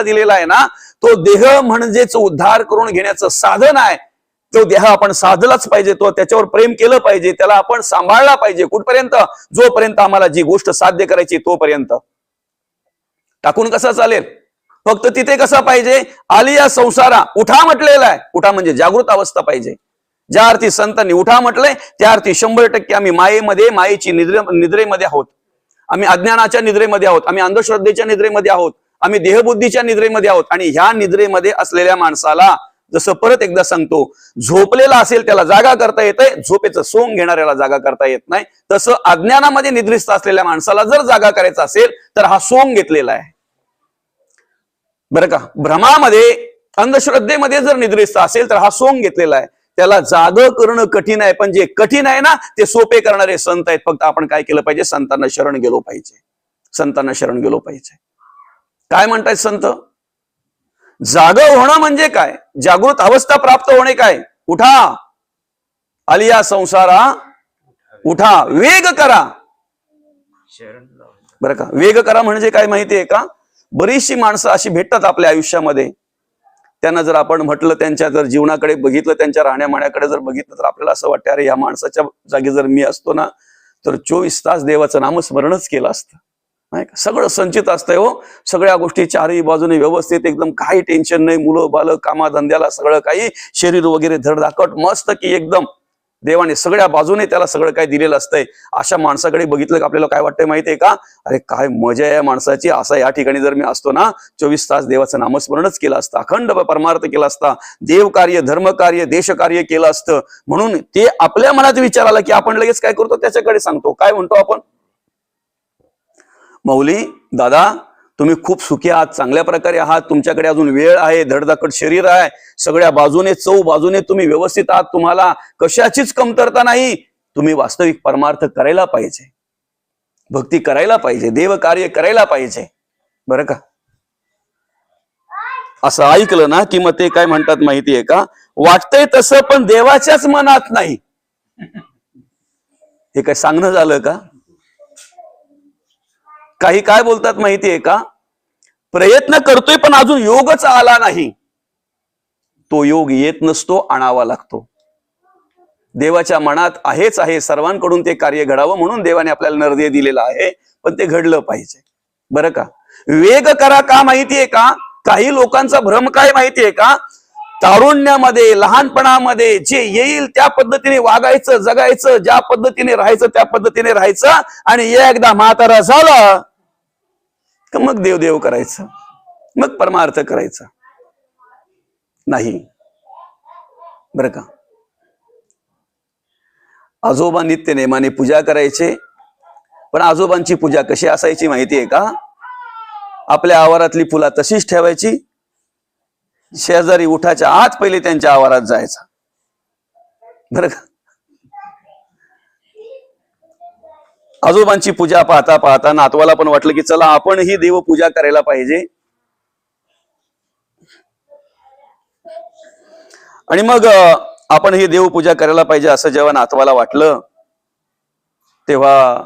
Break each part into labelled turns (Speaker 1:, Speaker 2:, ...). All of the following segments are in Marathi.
Speaker 1: दिलेला आहे ना तो देह म्हणजेच उद्धार करून घेण्याचं साधन आहे. तो देह आपण साधलाच पाहिजे तो त्याच्यावर प्रेम केलं पाहिजे त्याला आपण सांभाळला पाहिजे. कुठपर्यंत? जोपर्यंत आम्हाला जी गोष्ट साध्य करायची तोपर्यंत. टाकून कसा चालेल? फक्त तिथे कसा पाहिजे? आलिया संसारा उठा म्हटलेला आहे. उठा म्हणजे जागृत अवस्था पाहिजे. ज्या अर्थी संतांनी उठा म्हटलंय त्या अर्थी शंभर टक्के आम्ही मायेमध्ये मायेची निद्रे निद्रेमध्ये आहोत. आम्ही अज्ञानाच्या निद्रेमध्ये आहोत. आम्ही अंधश्रद्धेच्या निद्रेमध्ये आहोत. आम्ही देहबुद्धीच्या निद्रेमध्ये आहोत आणि ह्या निद्रेमध्ये असलेल्या माणसाला जसं परत एकदा सांगतो झोपलेला असेल त्याला जागा करता येते झोपेचं सोंग घेणाऱ्याला जागा करता येत नाही. तसं अज्ञानामध्ये निद्रिस्त असलेल्या माणसाला जर जागा करायचा असेल तर हा सोंग घेतलेला आहे. बरं का? भ्रमामध्ये अंधश्रद्धेमध्ये जर निद्रिस्त असेल तर हा सोंग घेतलेला आहे. त्याला जाग करणं कठीण आहे पण जे कठीण आहे ना ते सोपे करणारे संत आहेत. फक्त आपण काय केलं पाहिजे? संतांना शरण गेलो पाहिजे. संतांना शरण गेलो पाहिजे. काय म्हणतायत संत? जाग होणं म्हणजे काय? जागृत अवस्था प्राप्त होणे काय? उठा. आलिया संसारा उठा. वेग करा. बरं का? वेग करा म्हणजे काय माहितीये का? बरीचशी माणसं अशी भेटतात आपल्या आयुष्यामध्ये. त्यांना जर आपण म्हटलं त्यांच्या जर जीवनाकडे बघितलं त्यांच्या राहण्यामाण्याकडे जर बघितलं तर आपल्याला असं वाटतं अरे या माणसाच्या जागी जर मी असतो ना तर चोवीस तास देवाचं नामस्मरणच केलं असतं. नाही का? सगळं संचित असतंय हो. सगळ्या गोष्टी चारही बाजूने व्यवस्थित एकदम काही टेन्शन नाही. मुलं बालक कामाधंद्याला सगळं काही शरीर वगैरे धडधाकट मस्त की एकदम. देवाने सगळ्या बाजूने त्याला सगळं काय दिलेलं असतंय. अशा माणसाकडे बघितलं की आपल्याला काय वाटतंय माहितीये का? अरे काय मजा आहे या माणसाची. असा या ठिकाणी जर मी असतो ना चोवीस तास देवाचं नामस्मरणच केलं असतं. अखंड परमार्थ केला असता. देव कार्य धर्म कार्य देश कार्य केलं असतं. म्हणून ते आपल्या मनात विचार आला की आपण लगेच काय करतो? त्याच्याकडे सांगतो. काय म्हणतो आपण? मौली दादा तुम्ही खूप सुखी आहात चांगल्या प्रकारे आहात तुमच्याकडे अजून वेळ आहे धडधाकट शरीर आहे सगळ्या बाजूने चौ बाजूने तुम्ही व्यवस्थित आहात तुम्हाला कशाचीच कमतरता नाही तुम्ही वास्तविक परमार्थ करायला पाहिजे. भक्ती करायला पाहिजे देव कार्य करायला पाहिजे. बरं का? असं ऐकलं ना की मग ते काय म्हणतात माहितीये का? वाटतंय तसं पण देवाच्याच मनात नाही. हे काय सांगणं झालं का? काही काय बोलतात माहितीये का? प्रयत्न करतोय पण अजून योगच आला नाही. तो योग येत नसतो आणावा लागतो. देवाच्या मनात आहेच आहे सर्वांकडून ते कार्य घडावं म्हणून देवाने आपल्याला नरदे दिलेला आहे पण ते घडलं पाहिजे. बरं का? वेग करा का माहितीये का? काही लोकांचा भ्रम काय माहितीये का? तारुण्यामध्ये लहानपणामध्ये जे येईल त्या पद्धतीने वागायचं जगायचं ज्या पद्धतीने राहायचं त्या पद्धतीने राहायचं आणि एकदा म्हातारा झाला का मग देवदेव करायचं? मग परमार्थ करायचा? नाही. बर का? आजोबा नित्य नेमाने पूजा करायचे. पण आजोबांची पूजा कशी असायची माहिती आहे का? आपल्या आवारातली फुला तशीच ठेवायची. शेजारी उठाच्या आत पहिले त्यांच्या आवारात जायचा. बरं का? आजोबांची पूजा पाहता पाहता नातवाला पण वाटलं की चला आपण ही देवपूजा करायला पाहिजे. आणि मग आपण ही देवपूजा करायला पाहिजे असं जेव्हा नातवाला वाटलं तेव्हा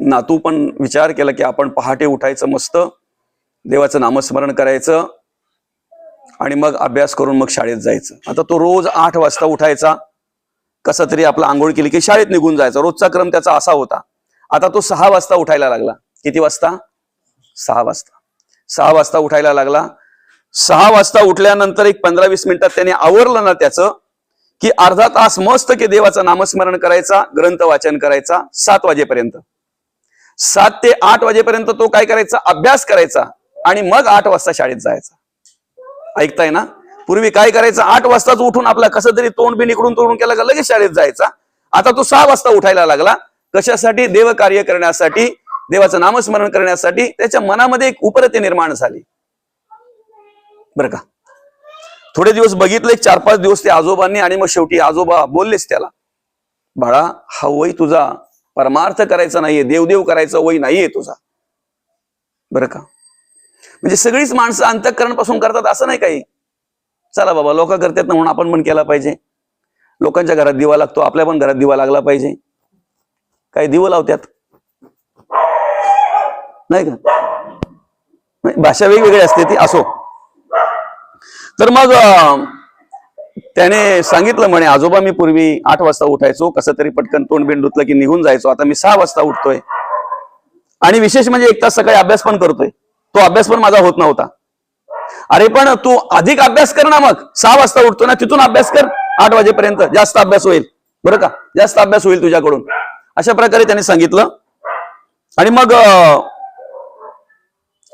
Speaker 1: नातू पण विचार केला की आपण पहाटे उठायचं मस्त देवाचं नामस्मरण करायचं आणि मग अभ्यास करून मग शाळेत जायचं. आता तो रोज आठ वाजता उठायचा कसा तरी आपला आंघोळ केली की शाळेत निघून जायचा. रोजचा क्रम त्याचा असा होता. आता तो सहा वाजता उठायला लागला. किती वाजता? सहा वाजता. सहा वाजता उठायला लागला. सहा वाजता उठल्यानंतर एक पंधरा वीस मिनिटात त्याने आवरलं ना त्याचं की अर्धा तास मस्त की देवाचं नामस्मरण करायचा ग्रंथ वाचन करायचा सात वाजेपर्यंत. सात ते आठ वाजेपर्यंत तो काय करायचा? अभ्यास करायचा आणि मग आठ वाजता शाळेत जायचा. ऐकताय ना? पूर्वी काय करायचं? आठ वाजताच उठून आपला कसं तरी तोंड बिन इकडून तोडून केला का लगेच शाळेत जायचा? आता तो सहा वाजता उठायला लागला. कशासाठी? देव कार्य करण्यासाठी देवाचं नामस्मरण करण्यासाठी त्याच्या मनामध्ये एक उपरते निर्माण झाली. बरं का? थोडे दिवस बघितले चार पाच दिवस ते आजोबांनी आणि मग शेवटी आजोबा बोललेच त्याला. बाळा हा वय तुझा परमार्थ करायचा नाहीये देवदेव करायचा वय नाहीये तुझा. बरं का? म्हणजे सगळीच माणसं अंतःकरणापासून करतात असं नाही काही. चला बाबा लोक करतात ना म्हणून आपण पण केला पाहिजे. लोकांच्या घरात दिवा लागतो आपल्या पण घरात दिवा लागला पाहिजे. काही दिवं लावत्यात. नाही का? नाही, भाषा वेगवेगळी असते ती असो. तर मग त्याने सांगितलं म्हणे आजोबा मी पूर्वी आठ वाजता उठायचो कसं तरी पटकन तोंड बिंड धुतलं की निघून जायचो. आता मी सहा वाजता उठतोय. आणि विशेष म्हणजे एक तास सकाळी अभ्यास पण करतोय. तो अभ्यास पण माझा होत नव्हता. अरे पण तू अधिक अभ्यास कर ना मग. सहा वाजता उठतो ना तिथून अभ्यास कर. आठ वाजेपर्यंत जास्त अभ्यास होईल. बरं का? जास्त अभ्यास होईल तुझ्याकडून. अशा प्रकारे त्यांनी सांगितलं. आणि मग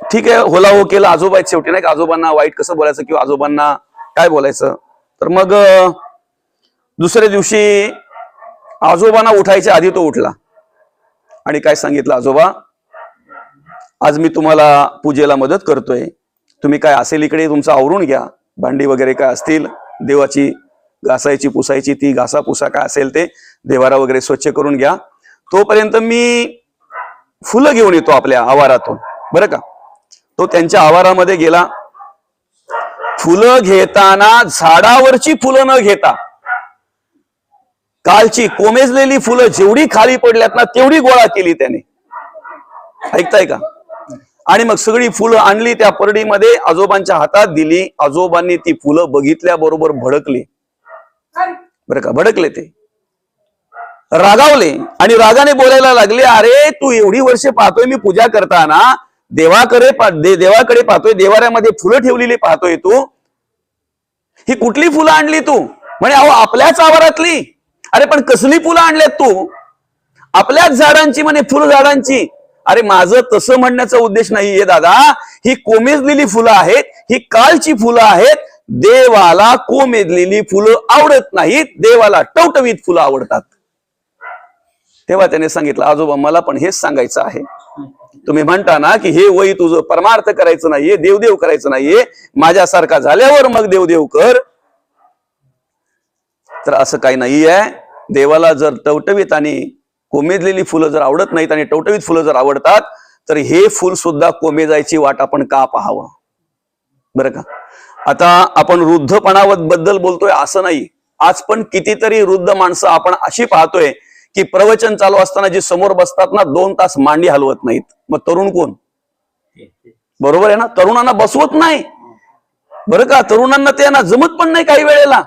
Speaker 1: ठीक आहे होला हो केलं. आजोबा आहेत शेवटी नाही का? आजोबांना वाईट कसं बोलायचं किंवा आजोबांना काय बोलायचं? तर मग दुसऱ्या दिवशी आजोबांना उठायच्या आधी तो उठला. आणि काय सांगितलं आजोबा? आज मी तुम्हाला पूजेला मदत करतोय. तुम्ही काय असेल इकडे तुमचं आवरून घ्या. भांडी वगैरे काय असतील? देवाची घासायची पुसायची ती घासा पुसा काय असेल ते देवारा वगैरे स्वच्छ करून घ्या. तोपर्यंत मी फुलं घेऊन येतो आपल्या आवारातून. बरं का? तो त्यांच्या आवारामध्ये गेला. फुलं घेताना झाडावरची फुलं न घेता कालची कोमेजलेली फुलं जेवढी खाली पडल्यात ना तेवढी गोळा केली त्याने. ऐकताय का? आणि मग सगळी फुलं आणली त्या परडीमध्ये आजोबांच्या हातात दिली. आजोबांनी ती फुलं बघितल्याबरोबर भडकली. बरं का? भडकले ते. रागावले आणि रागाने बोलायला लागले अरे तू एवढी वर्ष पाहतोय मी पूजा करताना देवाकडे दे- देवाकडे पाहतोय देवाऱ्यामध्ये फुलं ठेवलेली पाहतोय तू. ही कुठली फुलं आणली तू? म्हणे अहो आपल्याच आवारातली. अरे पण कसली फुलं आणल्यात तू? आपल्याच झाडांची म्हणे फुल झाडांची. अरे माझं तसं म्हणण्याचा उद्देश नाहीये दादा. ही कोमेजलेली फुलं आहेत ही कालची फुलं आहेत. देवाला कोमेजलेली फुलं आवडत नाहीत देवाला टवटवीत फुलं आवडतात. तेव्हा त्याने सांगितलं आजोबा मला पण हेच सांगायचं आहे. तुम्ही म्हणता ना की हे वय तुझं परमार्थ करायचं नाहीये देवदेव करायचं नाहीये. माझ्यासारखा झाल्यावर मग देवदेव कर. तर असं काही नाहीये देवाला जर टवटवीत आणि कोमेजलेली फुलं जर आवडत नाहीत आणि टवटवीत फुलं जर आवडतात तर हे फुल सुद्धा कोमेजायची वाट आपण का पाहावं? बरं का? आता आपण वृद्धपणाबद्दल बोलतोय असं नाही. आज पण कितीतरी वृद्ध माणसं आपण अशी पाहतोय की प्रवचन चालू असताना जे समोर बसतात ना दोन तास मांडी हलवत नाहीत. मग तरुण कोण? बरोबर आहे ना? तरुणांना बसवत नाही. बरं का? तरुणांना ते ना जमत पण नाही काही वेळेला.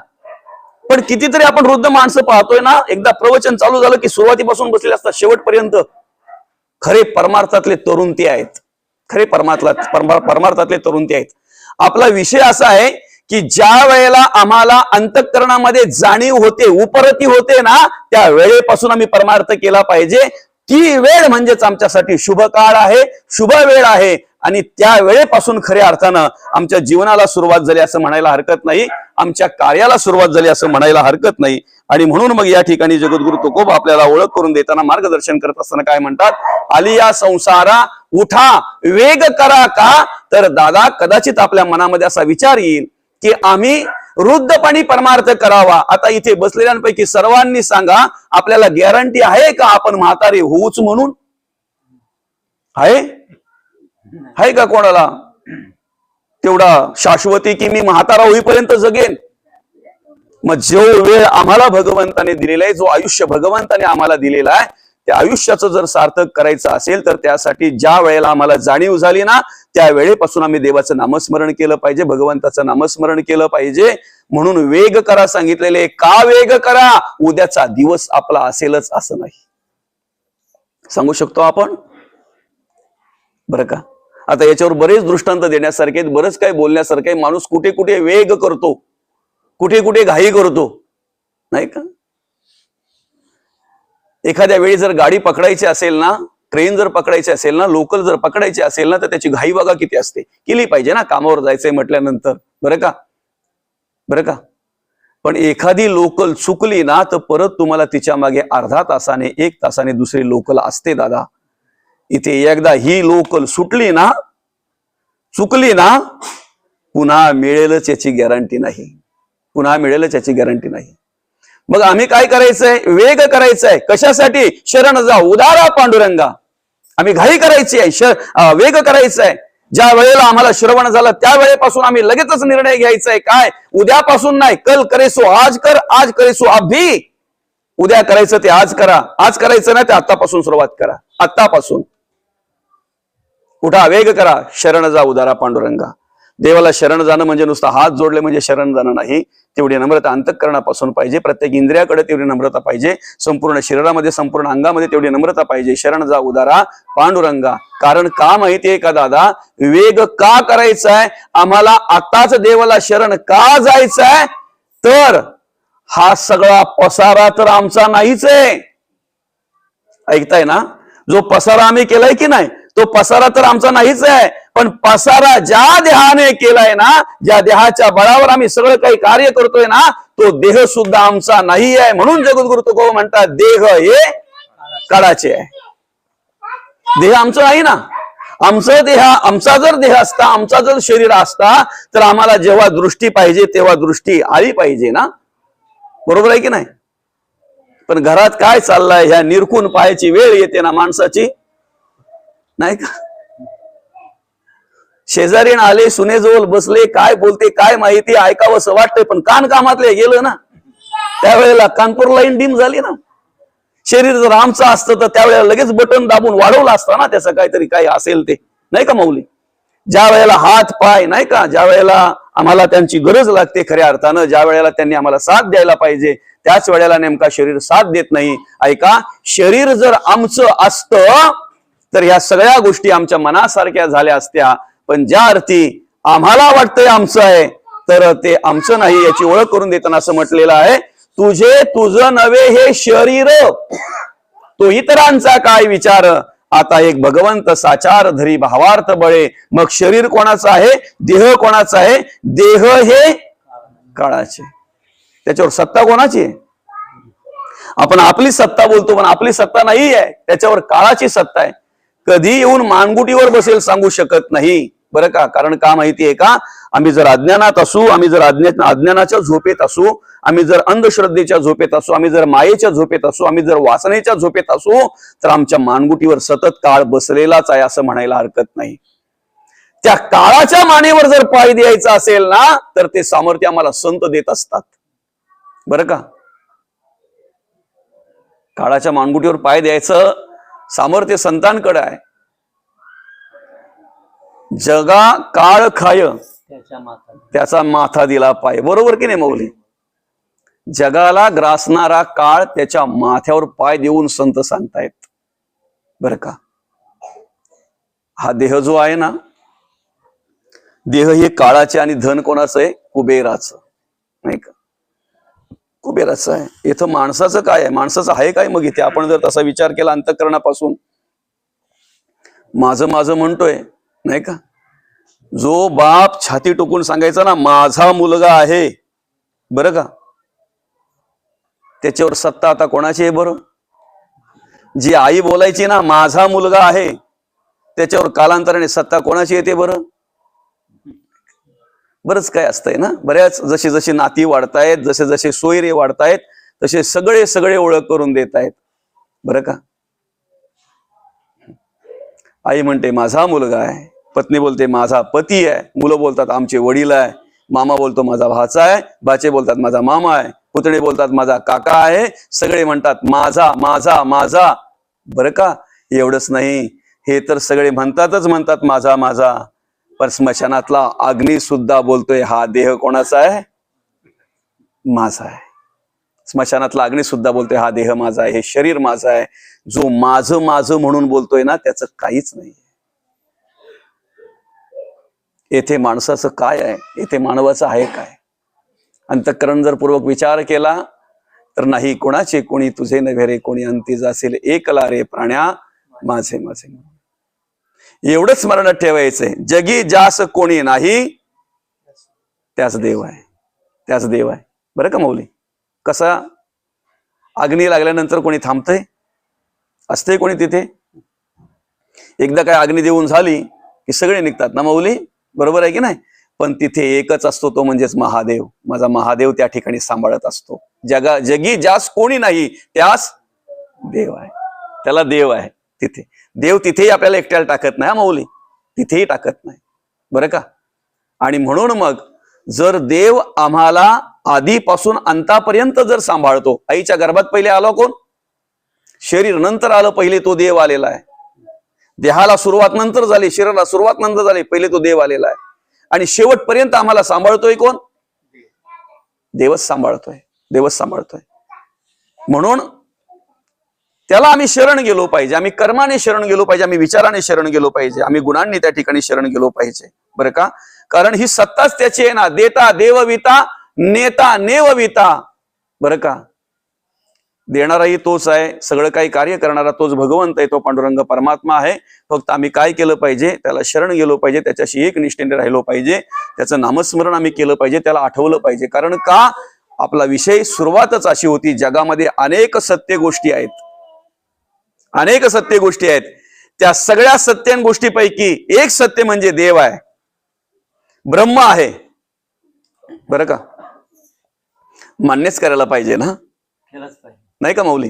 Speaker 1: पण कितीतरी आपण वृद्ध माणसं पाहतोय ना एकदा प्रवचन चालू झालं की सुरुवातीपासून बसलेले असतात शेवटपर्यंत. खरे परमार्थातले तरुण ते आहेत. खरे परमार्थला परमार्थातले तरुण ते आहेत. आपला विषय असा आहे की ज्या वेळेला आम्हाला अंतःकरणामध्ये जाणीव होते उपरती होते ना त्या वेळेपासून आम्ही परमार्थ केला पाहिजे. ती वेळ म्हणजेच आमच्यासाठी शुभ काळ आहे शुभ वेळ आहे. आणि त्या वेळेपासून खऱ्या अर्थानं आमच्या जीवनाला सुरुवात झाली असं म्हणायला हरकत नाही आमच्या कार्याला सुरुवात झाली असं म्हणायला हरकत नाही. आणि म्हणून मग या ठिकाणी जगद्गुरु तुकोब आपल्याला ओळख करून देताना मार्गदर्शन करत असताना काय म्हणतात? आलिया संसारा उठा वेग करा का? तर दादा कदाचित आपल्या मनामध्ये असा विचार येईल की आम्ही वृद्धपणी परमार्थ करावा. आता इथे बसलेल्यांपैकी सर्वांनी सांगा आपल्याला गॅरंटी आहे का आपण म्हातारे होऊच म्हणून? आहे? आहे का कोणाला? तेवढा शाश्वती की मी म्हातारा होईपर्यंत जगेन. मग जो वेळ आम्हाला भगवंताने दिलेला आहे जो आयुष्य भगवंताने आम्हाला दिलेला आहे त्या आयुष्याचं जर सार्थक करायचं असेल तर त्यासाठी ज्या वेळेला आम्हाला जाणीव झाली ना त्या वेळेपासून आम्ही देवाचं नामस्मरण केलं पाहिजे भगवंताचं नामस्मरण केलं पाहिजे. म्हणून वेग करा सांगितलेले का वेग करा? उद्याचा दिवस आपला असेलच असं नाही. सांगू शकतो आपण? बरं का? आता याच्यावर बरेच दृष्टांत देण्यासारखे आहेत, बरंच काही बोलण्यासारखे माणूस कुठे कुठे वेग करतो कुठे कुठे घाई करतो. नाही का? एखाद्या वेळी जर गाडी पकडायची असेल ना ट्रेन जर पकडायची असेल ना लोकल जर पकडायची असेल ना तर त्याची घाई बघा किती असते? केली पाहिजे ना कामावर जायचंय म्हटल्यानंतर. बरं का? बरं का? पण एखादी लोकल चुकली ना तर परत तुम्हाला तिच्यामागे अर्धा तासाने एक तासाने दुसरी लोकल असते दादा. इथे एकदा ही लोकल सुटली ना चुकली ना पुन्हा मिळेलच याची गॅरंटी नाही. पुन्हा मिळेलच याची गॅरंटी नाही. मग आम्ही काय करायचंय? वेग करायचंय. कशासाठी? शरण जा उदारा पांडुरंगा. आम्ही घाई करायची आहे. वेग करायचा आहे ज्या वेळेला आम्हाला श्रवण झालं त्यावेळेपासून आम्ही लगेचच निर्णय घ्यायचा आहे काय? उद्यापासून नाही. कल करेसो आज कर आज करेसो अभी. उद्या करायचं ते आज करा. आज करायचं ना ते आतापासून सुरुवात करा. आतापासून उठा वेग करा. शरण जा उदारा पांडुरंगा. देवाला शरण जाणं म्हणजे नुसतं हात जोडले म्हणजे शरण जाणं नाही. तेवढी नम्रता अंतःकरणापासून पाहिजे. प्रत्येक इंद्रियाकडे तेवढी नम्रता पाहिजे. संपूर्ण शरीरामध्ये संपूर्ण अंगामध्ये तेवढी नम्रता पाहिजे. शरण जा उदारा पांडुरंगा. कारण का माहितीये का दादा? वेग का करायचा आहे? आम्हाला आताच देवाला शरण का जायचंय तर हा सगळा पसारा तर आमचा नाहीच आहे. ऐकताय ना? जो पसारा आम्ही केलाय की नाही तो पसारा तर आमचा नाहीच आहे. पण पसारा ज्या देहाने केलाय ना ज्या देहाच्या बळावर आम्ही सगळं काही कार्य करतोय ना तो देह सुद्धा आमचा नाही आहे म्हणून जगद्गुरु तुको म्हणतात देह हे काळाचे आहे. देह आमचं नाही ना. आमचं देह आमचा जर देह असता आमचा जर शरीर असता तर आम्हाला जेव्हा दृष्टी पाहिजे तेव्हा दृष्टी आली पाहिजे ना. बरोबर आहे की नाही? पण घरात काय चाललंय? ह्या निरखून पाहायची वेळ येते ना माणसाची. नाही का? शेजारीण आले सुनेजवळ बसले काय बोलते काय माहिती ऐकावंसं वाटतंय पण कान कामातले गेलं ना. त्यावेळेला कानपूर लाईन डिम झाली ना. शरीर जर आमचं असतं तर त्यावेळेला लगेच बटन दाबून वाढवलं असतं ना त्याचं काहीतरी काही असेल ते. नाही का माऊली ज्या वेळेला हात पाय नाही का ज्या वेळेला आम्हाला त्यांची गरज लागते खऱ्या अर्थानं ज्या वेळेला त्यांनी आम्हाला साथ द्यायला पाहिजे त्याच वेळेला नेमका शरीर साथ देत नाही. ऐका शरीर जर आमचं असतं तर ह्या सगळ्या गोष्टी आमच्या मनासारख्या झाल्या असत्या. पण ज्या अर्थी आम्हाला वाटतंय आमचं आहे तर ते आमचं नाही याची ओळख करून देताना असं म्हटलेलं आहे तुझे तुझं नवे हे शरीर. तो इतरांचा काय विचार? आता एक भगवंत साचार धरी भावार्थ बळे. मग शरीर कोणाचं आहे? देह कोणाचा आहे? देह हे काळाचे. त्याच्यावर सत्ता कोणाची आहे? आपण आपली सत्ता बोलतो पण आपली सत्ता नाही आहे त्याच्यावर काळाची सत्ता आहे. कधी येऊन मानगुटीवर बसेल सांगू शकत नाही. बरं का? कारण का माहिती आहे का? आम्ही जर अज्ञानात असू आम्ही जर अज्ञान अज्ञानाच्या झोपेत असू आम्ही जर अंधश्रद्धेच्या झोपेत असू आम्ही जर मायेच्या झोपेत असू आम्ही जर वासनेच्या झोपेत असू तर आमच्या मानगुटीवर सतत काळ बसलेलाच आहे असं म्हणायला हरकत नाही. त्या काळाच्या मानेवर जर पाय द्यायचा असेल ना तर ते सामर्थ्य आम्हाला संत देत असतात. बरं का? काळाच्या मानगुटीवर पाय द्यायचं सामर्थ्य संतांकडे आहे. जगा काळ खाय. त्याचा माथा दिला पाय. बरोबर की नाही मौली? जगाला ग्रासणारा काळ त्याच्या माथ्यावर पाय देऊन संत सांगतायत. बर का? हा देह जो आहे ना देह हे काळाचे आणि धन कोणाचं आहे? कुबेराचं. नाही का? कुबेराचं आहे. इथं माणसाचं काय आहे? माणसाचं आहे काय मग इथे? आपण जर तसा विचार केला अंतकरणापासून. माझं माझं म्हणतोय नाही का? जो बाप छाती टोकून सांगायचा ना माझा मुलगा आहे. बरं का? त्याच्यावर सत्ता आता कोणाची आहे बरं? जी आई बोलायची ना माझा मुलगा आहे. त्याच्यावर कालांतराने सत्ता कोणाची येते बरं? बरंच काय असतंय ना? बऱ्याच जसे जसे नाती वाढतायत जसे जसे सोयरे वाढतायत तसे सगळे सगळे ओळख करून देत आहेत बरं का? आई म्हणते माझा मुलगा आहे. पत्नी बोलते माझा पती आहे. मुलं बोलतात आमचे वडील आहे. मामा बोलतो माझा भाचा आहे. बाचे बोलतात माझा मामा आहे. पुतणे बोलतात माझा काका आहे. सगळे म्हणतात माझा माझा माझा. बरं का? एवढंच नाही. हे तर सगळे म्हणतातच म्हणतात माझा माझा. पण स्मशानातला अग्नी सुद्धा बोलतोय हा देह कोणाचा आहे? माझा आहे. स्मशानातला अग्नी सुद्धा बोलतोय हा देह माझा आहे हे शरीर माझा आहे. जो माझं माझं म्हणून बोलतोय ना त्याचं काहीच नाही. येथे माणसाचं काय आहे? येथे मानवाचं आहे काय? अंतकरण जर पूर्वक विचार केला तर नाही कोणाचे कोणी तुझे नव्हे रे कोणी अंती जासेल एकला रे प्राण्या माझे माझे. एवढंच स्मरणात ठेवायचंय. जगी जास कोणी नाही त्याच देव आहे. त्याच देव आहे. बरं का मौली? कसा? अग्नी लागल्यानंतर कोणी थांबतंय? असते कोणी तिथे? एकदा काय अग्नी देऊन झाली की सगळे निघतात ना मौली? बरोबर आहे की नाही? पण तिथे एकच असतो तो म्हणजेच महादेव. माझा महादेव त्या ठिकाणी सांभाळत असतो. जगा जगी ज्यास कोणी नाही त्यास देव आहे. त्याला देव आहे तिथे. देव तिथेही आपल्याला एकट्याला टाकत नाही हा मौली तिथेही टाकत नाही. बरं का? आणि म्हणून मग जर देव आम्हाला आधीपासून अंतापर्यंत जर सांभाळतो आईच्या गर्भात पहिले आलो कोण? शरीर नंतर आलं पहिले तो देव आलेला आहे. देहाला सुरुवात नंतर झाली शरीराला सुरुवात नंतर झाली पहिले तो देव आलेला आहे. आणि शेवटपर्यंत आम्हाला सांभाळतोय कोण? देवच सांभाळतोय देवच सांभाळतोय. म्हणून त्याला आम्ही शरण गेलो पाहिजे आम्ही कर्माने शरण गेलो पाहिजे आम्ही विचाराने शरण गेलो पाहिजे आम्ही गुणांनी त्या ठिकाणी शरण गेलो पाहिजे. बरं का? कारण ही सत्ताच त्याची आहे ना देता देवविता नेता नेवविता. बरं का? देणाराही तोच आहे सगळं काही कार्य करणारा तोच भगवंत आहे तो पांडुरंग परमात्मा आहे. फक्त आम्ही काय केलं पाहिजे त्याला शरण गेलो पाहिजे त्याच्याशी एक निष्ठेने राहिलो पाहिजे त्याचं नामस्मरण आम्ही केलं पाहिजे त्याला आठवलं पाहिजे. कारण का? आपला विषय सुरुवातच अशी होती जगामध्ये अनेक सत्य गोष्टी आहेत. अनेक सत्य गोष्टी आहेत. त्या सगळ्या सत्य गोष्टीपैकी एक सत्य म्हणजे देव आहे. ब्रह्म आहे. बरं का? मान्यच करायला पाहिजे ना?
Speaker 2: केलंच पाहिजे.
Speaker 1: नाही का माऊली?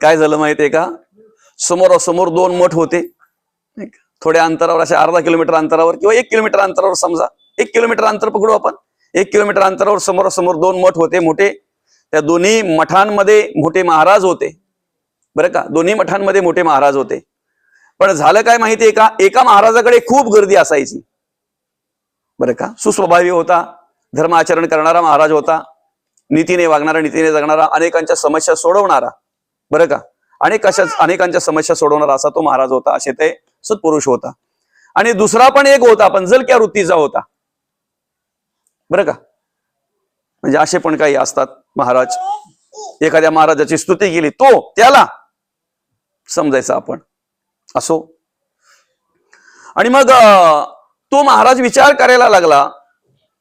Speaker 1: काय झालं माहितीये का? समोरासमोर दोन मठ होते. थोड्या अंतरावर अशा अर्धा किलोमीटर अंतरावर किंवा एक किलोमीटर अंतरावर समजा. एक किलोमीटर अंतर पकडू आपण. एक किलोमीटर अंतरावर समोरासमोर दोन मठ होते मोठे. त्या दोन्ही मठांमध्ये मोठे महाराज होते. बरं का? दोन्ही मठांमध्ये मोठे महाराज होते. पण झालं काय माहितीये का? एका महाराजाकडे खूप गर्दी असायची. बरं का? सुस्वभावी होता. धर्म आचरण करणारा महाराज होता. नीतीने वागणारा नीतीने जगणारा अनेकांच्या समस्या सोडवणारा. बरं का? अनेक अशा अनेकांच्या समस्या सोडवणारा असा तो महाराज होता असे ते सत्पुरुष होता. आणि दुसरा पण एक होता पण जलक्या वृत्तीचा होता. बरं का? म्हणजे असे पण काही असतात महाराज. एखाद्या महाराजाची स्तुती केली तो त्याला समजायचा आपण. असो. आणि मग तो महाराज विचार करायला लागला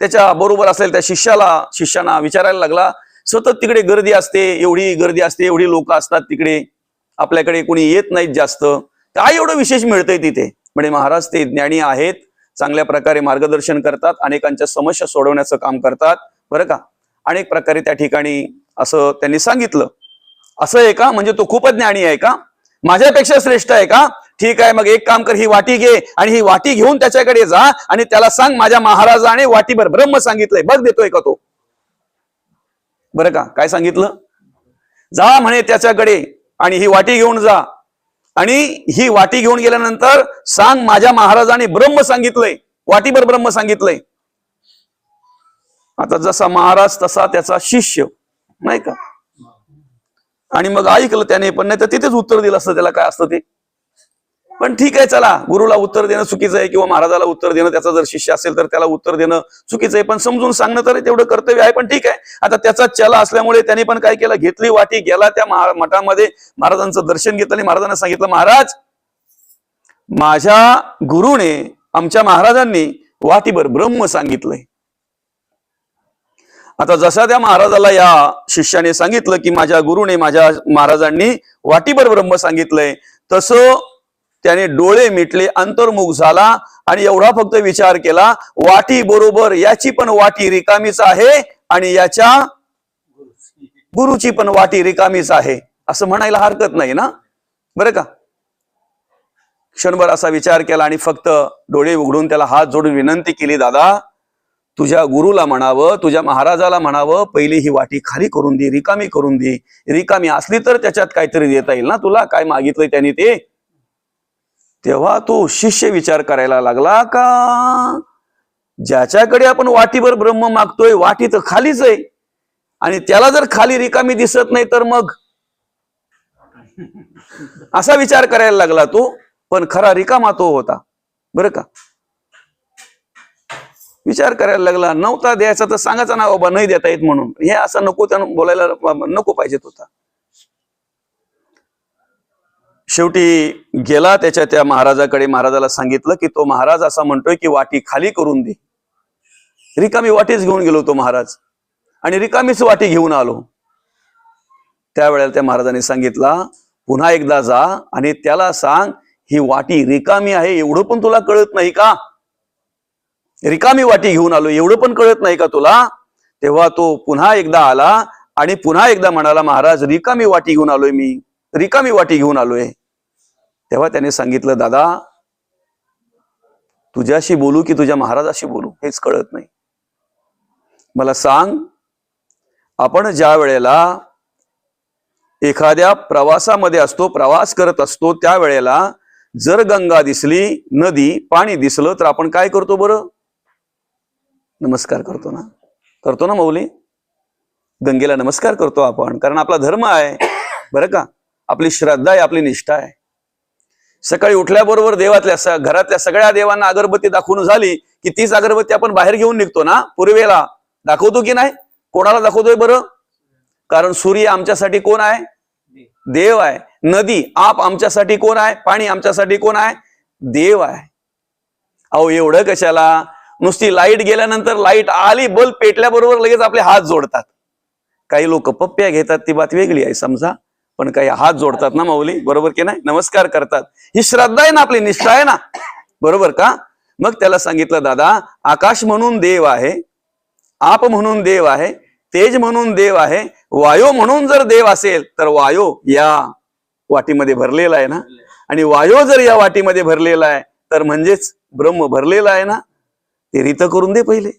Speaker 1: त्याच्या बरोबर असेल त्या शिष्याला शिष्यांना विचारायला लागला सतत तिकडे गर्दी असते एवढी गर्दी असते एवढी लोक असतात तिकडे आपल्याकडे कोणी येत नाहीत जास्त. काय एवढं विशेष मिळतंय तिथे. म्हणजे महाराज ते ज्ञानी आहेत चांगल्या प्रकारे मार्गदर्शन करतात अनेकांच्या समस्या सोडवण्याचं काम करतात बरं का? अनेक प्रकारे त्या ठिकाणी असं त्यांनी सांगितलं. असं आहे का? म्हणजे तो खूपच ज्ञानी आहे का? माझ्यापेक्षा श्रेष्ठ आहे का? ठीक आहे मग एक काम कर ही वाटी घे आणि ही वाटी घेऊन त्याच्याकडे जा आणि त्याला सांग माझ्या महाराजाने वाटीभर ब्रह्म सांगितलंय. बघ देतोय का तो? बरं का? काय सांगितलं? जा म्हणे त्याच्याकडे आणि ही वाटी घेऊन जा. आणि ही वाटी घेऊन गेल्यानंतर सांग माझ्या महाराजाने ब्रह्म सांगितलंय. वाटीभर ब्रह्म सांगितलंय. आता जसा महाराज तसा त्याचा शिष्य. नाही का? आणि मग ऐकलं त्याने पण नाही तर तिथेच उत्तर दिलं असतं त्याला काय असतं ते? पण ठीक आहे चला. गुरुला उत्तर देणं चुकीचं आहे किंवा महाराजाला उत्तर देणं त्याचा जर शिष्य असेल तर त्याला उत्तर देणं चुकीचं आहे. पण समजून सांगणं तर तेवढं कर्तव्य आहे पण ठीक आहे. आता त्याचा चला असल्यामुळे त्याने पण काय केलं? घेतली वाटी गेला त्या मठामध्ये. महाराजांचं दर्शन घेतलं आणि महाराजांना सांगितलं महाराज माझ्या गुरुने आमच्या महाराजांनी वाटीभर ब्रह्म सांगितलंय. आता जसा त्या महाराजाला या शिष्याने सांगितलं की माझ्या गुरुने माझ्या महाराजांनी वाटीभर ब्रह्म सांगितलंय तसं त्याने डोळे मिटले अंतर्मुख झाला आणि एवढा फक्त विचार केला वाटी बरोबर याची पण वाटी रिकामीच आहे आणि याच्या गुरुची पण वाटी रिकामीच आहे. असं म्हणायला हरकत नाही ना? बरं का? क्षणभर असा विचार केला आणि फक्त डोळे उघडून त्याला हात जोडून विनंती केली दादा तुझ्या गुरुला म्हणावं तुझ्या महाराजाला म्हणावं पहिली ही वाटी खाली करून दे रिकामी करून दे. रिकामी असली तर त्याच्यात काहीतरी देता येईल ना तुला? काय मागितलंय त्यांनी ते? तेव्हा तो शिष्य विचार करायला लागला का? ज्याच्याकडे आपण वाटीभर ब्रह्म मागतोय वाटी तर खालीच आहे. आणि त्याला जर खाली रिकामी दिसत नाही तर मग? असा विचार करायला लागला तो पण खरा रिकामा तो होता. बरं का? विचार करायला लागला नव्हता द्यायचा तर सांगायचा ना बाबा नाही देता येत म्हणून. हे असं नको त्यानं बोलायला नको पाहिजेत होता. शेवटी गेला त्याच्या त्या महाराजाकडे महाराजाला सांगितलं की तो महाराज असा म्हणतोय की वाटी खाली करून दे. रिकामी वाटीच घेऊन गेलो तो महाराज. आणि रिकामीच वाटी घेऊन आलो. त्यावेळेला त्या महाराजांनी सांगितला पुन्हा एकदा जा आणि त्याला सांग ही वाटी रिकामी आहे एवढं पण तुला कळत नाही का? रिकामी वाटी घेऊन आलो एवढं पण कळत नाही का तुला? तेव्हा तो पुन्हा एकदा आला आणि पुन्हा एकदा म्हणाला महाराज रिकामी वाटी घेऊन आलोय मी. रिकामी वाटी घेऊन आलोय. तेव्हा त्याने सांगितलं दादा तुझ्याशी बोलू की तुझ्या महाराजाशी बोलू? हेच कळत नाही. मला सांग आपण ज्या वेळेला एखाद्या प्रवासामध्ये असतो प्रवास करत असतो त्या वेळेला जर गंगा दिसली नदी पाणी दिसलं तर आपण काय करतो बरं? नमस्कार करतो ना. करतो ना मौली? गंगेला नमस्कार करतो आपण कारण आपला धर्म आहे. बरं का? आपली श्रद्धा आहे आपली निष्ठा आहे. सकाळी उठल्याबरोबर देवातल्या घरातल्या सगळ्या देवांना अगरबत्ती दाखवून झाली की तीच अगरबत्ती आपण बाहेर घेऊन निघतो ना? पूर्वेला. दाखवतो की नाही? कोणाला दाखवतोय बरं? कारण सूर्य आमच्यासाठी कोण आहे? देव आहे. नदी आप आमच्यासाठी कोण आहे? पाणी आमच्यासाठी कोण आहे? देव आहे. अहो एवढं कशाला? नुसती लाइट गेल्यानंतर लाइट आली बल्ब पेटल्याबरोबर लगेच आपले हात जोडतात. काही लोक पप्प्या घेतात ती बात वेगळी आहे समजा. पण काही हात जोडतात ना माऊली? बरोबर की नाही? नमस्कार करतात. ही श्रद्धा आहे ना आपली निष्ठा आहे ना? बरोबर का? मग त्याला सांगितलं दादा आकाश म्हणून देव आहे आप म्हणून देव आहे तेज म्हणून देव आहे वायो म्हणून जर देव असेल तर वायो या वाटीमध्ये भरलेला आहे ना? आणि वायो जर या वाटीमध्ये भरलेला आहे तर म्हणजेच ब्रह्म भरलेला आहे ना? ते रीत करून दे पहिले.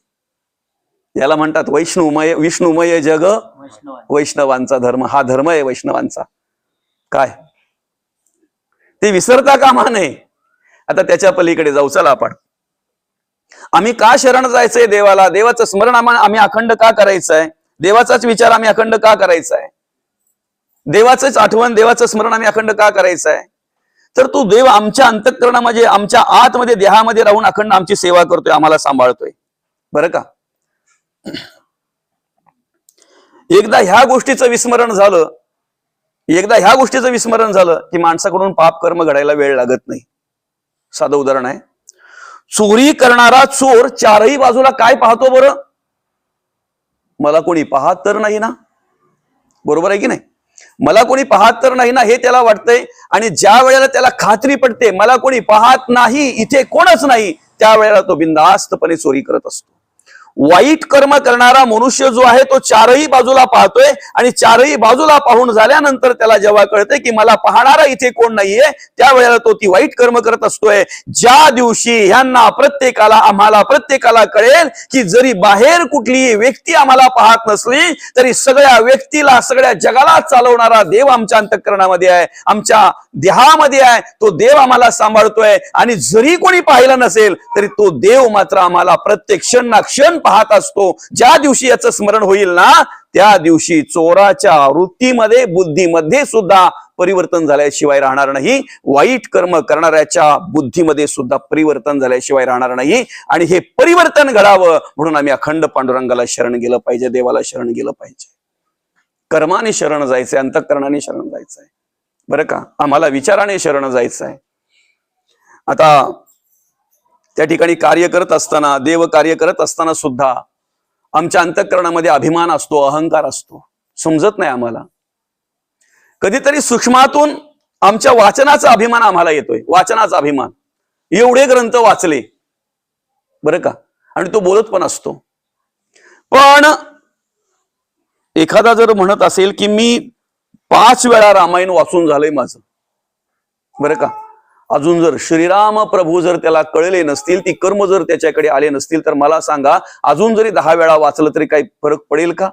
Speaker 1: याला म्हणतात वैष्णवमय विष्णुमय जग. वैष्णवांचा धर्म. हा धर्म आहे वैष्णवांचा. काय? ते विसरता कामा नये. आता त्याच्या पलीकडे जाऊ. चला आपण. आम्ही का शरण जायचंय देवाला? देवाचं स्मरण आम्हा- आम्ही अखंड का करायचं आहे देवाचाच विचार आम्ही अखंड का करायचा आहे देवाचंच आठवण देवाचं स्मरण आम्ही अखंड का करायचं आहे तर तो देव आमच्या अंतःकरणामध्ये आमच्या आतमध्ये देहामध्ये राहून अखंड आमची सेवा करतोय आम्हाला सांभाळतोय. बरं का? एकदा ह्या गोष्टीचं विस्मरण झालं एकदा ह्या गोष्टीचं विस्मरण झालं की माणसाकडून पाप कर्म घडायला वेळ लागत नाही. साधं उदाहरण आहे. चोरी करणारा चोर चारही बाजूला काय पाहतो बरं? मला कोणी पाहत तर नाही ना? बरोबर आहे की नाही? मला कोणी पाहत तर नाही ना हे त्याला वाटतंय आणि ज्या वेळेला त्याला खात्री पडते मला कोणी पाहत नाही इथे कोणच नाही त्यावेळेला तो बिनधास्तपणे चोरी करत असतो. वाईट कर्म करणारा मनुष्य जो आहे तो चारही बाजूला पाहतोय आणि चारही बाजूला पाहून झाल्यानंतर त्याला जेव्हा कळतंय की मला पाहणारा इथे कोण नाहीये त्यावेळेला तो ती वाईट कर्म करत असतोय. ज्या दिवशी ह्यांना प्रत्येकाला आम्हाला प्रत्येकाला कळेल की जरी बाहेर कुठलीही व्यक्ती आम्हाला पाहत नसली तरी सगळ्या व्यक्तीला सगळ्या जगाला चालवणारा देव आमच्या अंतकरणामध्ये आहे. आमच्या देहामध्ये आहे. तो देव आम्हाला सांभाळतोय. आणि जरी कोणी पाहिलं नसेल तरी तो देव मात्र आम्हाला प्रत्येक क्षण ना क्षण पाहत असतो. ज्या दिवशी याचं स्मरण होईल ना त्या दिवशी चोराच्या वृत्तीमध्ये बुद्धीमध्ये सुद्धा परिवर्तन झाल्याशिवाय राहणार नाही. वाईट कर्म करणाऱ्याच्या बुद्धीमध्ये सुद्धा परिवर्तन झाल्याशिवाय राहणार नाही. आणि हे परिवर्तन घडावं म्हणून आम्ही अखंड पांडुरंगाला शरण गेलं पाहिजे देवाला शरण गेलं पाहिजे. कर्माने शरण जायचंय अंतःकरणाने शरण जायचंय. बरं का? आम्हाला विचाराने शरण जायचं आहे आता त्या ठिकाणी कार्य करत असताना देव कार्य करत असताना सुद्धा आमच्या अंतःकरणामध्ये अभिमान असतो अहंकार असतो. समजत नाही आम्हाला. कधीतरी सूक्ष्मातून आमच्या वाचनाचा अभिमान आम्हाला येतोय वाचनाचा अभिमान. एवढे ग्रंथ वाचले. बरं का? आणि तो बोलत पण असतो. पण एखादा जर म्हणत असेल की मी पाच वेळा रामायण वाचून झालंय माझं. बरं का? अजून जर श्रीराम प्रभू जर त्याला कळले नसतील ती कर्म जर त्याच्याकडे आले नसतील तर मला सांगा अजून जरी दहा वेळा वाचलं तरी काही फरक पडेल का?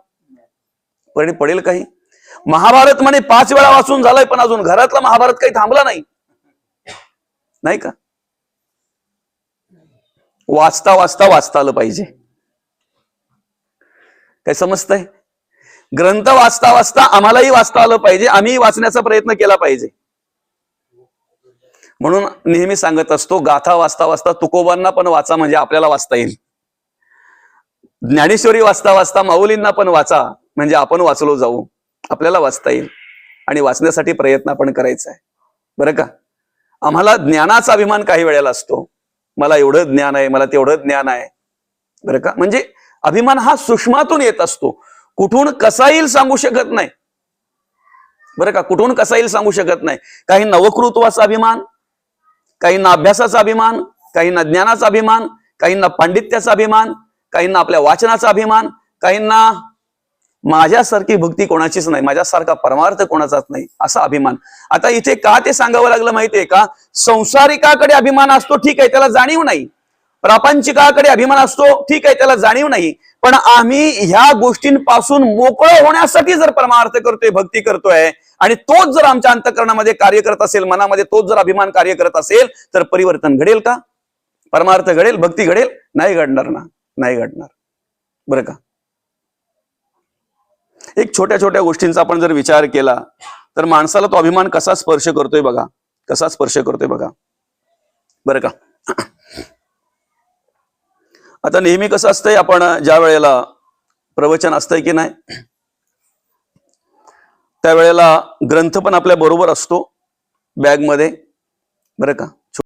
Speaker 1: पडेल पडेल काही? महाभारत म्हणे पाच वेळा वाचून झालंय पण अजून घरातला महाभारत काही थांबला नाही. नाही का? वाचता वाचता वाचता आलं पाहिजे. काय समजतंय? ग्रंथ वाचता वाचता आम्हालाही वाचता आलं पाहिजे आम्ही वाचण्याचा प्रयत्न केला पाहिजे. म्हणून नेहमी सांगत असतो गाथा वाचता वाचता तुकोबांना पण वाचा म्हणजे आपल्याला वाचता येईल. ज्ञानेश्वरी वाचता वाचता माऊलींना पण वाचा म्हणजे आपण वाचलो जाऊ. आपल्याला वाचता येईल. आणि वाचण्यासाठी प्रयत्न आपण करायचा आहे. बरं का? आम्हाला ज्ञानाचा अभिमान काही वेळेला असतो. मला एवढं ज्ञान आहे मला तेवढं ज्ञान आहे. बरं का? म्हणजे अभिमान हा सूक्ष्मातून येत असतो. कुठून कसा येईल सांगू शकत नाही. बरं का? कुठून कसा येईल सांगू शकत नाही. काही नवकृत्वाचा अभिमान काहींना अभ्यासाचा अभिमान काहींना ज्ञानाचा अभिमान काहींना पांडित्याचा अभिमान काहींना आपल्या वाचनाचा अभिमान काहींना माझ्यासारखी भक्ती कोणाचीच नाही माझ्यासारखा परमार्थ कोणाचाच नाही असा अभिमान. आता इथे का ते सांगावं लागलं माहितीये का? संसारिकाकडे अभिमान असतो ठीक आहे त्याला जाणीव नाही. प्रापंचिकाकडे अभिमान असतो ठीक आहे त्याला जाणीव नाही. पण आम्ही ह्या गोष्टींपासून मोकळं होण्यासाठी जर परमार्थ करतोय भक्ती करतोय आणि तोच जर आमच्या अंतकरणामध्ये कार्य करत असेल मनामध्ये तोच जर अभिमान कार्य करत असेल तर परिवर्तन घडेल का? परमार्थ घडेल भक्ती घडेल? नाही घडणार ना. नाही घडणार. बरं का? एक छोट्या छोट्या गोष्टींचा आपण जर विचार केला तर माणसाला तो अभिमान कसा स्पर्श करतोय बघा. कसा स्पर्श करतोय बघा. बरं का? आता नेहमी कसं असतंय आपण ज्या वेळेला प्रवचन असतंय की नाही त्यावेळेला ग्रंथ पण आपल्या बरोबर असतो बॅगमध्ये. बरं का?